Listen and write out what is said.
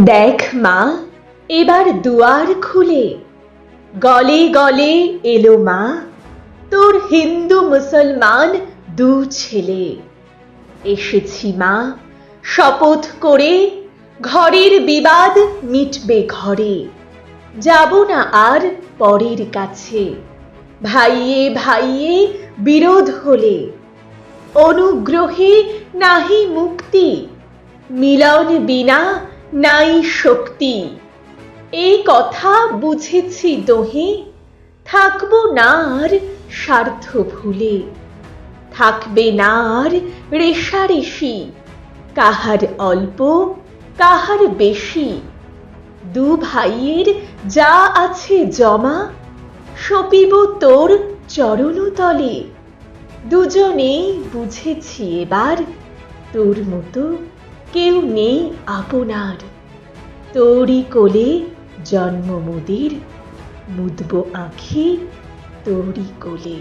দেখ মা, এবার দুয়ার খুলে। গলে গলে এলো মা, তোর হিন্দু মুসলমান দু ছেলে। এসেছি মা, শপথ করে ঘরের বিবাদ মিটবে ঘরে। যাব না আর পরের কাছে। ভাইয়ে ভাইয়ে বিরোধ হলে। অনুগ্রহে নাহি মুক্তি। মিলন বিনা নাই শক্তি। এই কথা বুঝেছি দোহে, থাকব না আর স্বার্থ ভুলে। থাকবে না আর রেশারেশি, কাহার অল্প, কাহার বেশি। দু ভাইয়ের যা আছে জমা, সপিব তোর চরণতলে। দুজনেই বুঝেছি এবার তোর মতো কেউ নেই আপনার। তোরই কোলে জন্ম মোদের মুদব আঁখি তোরই কোলে।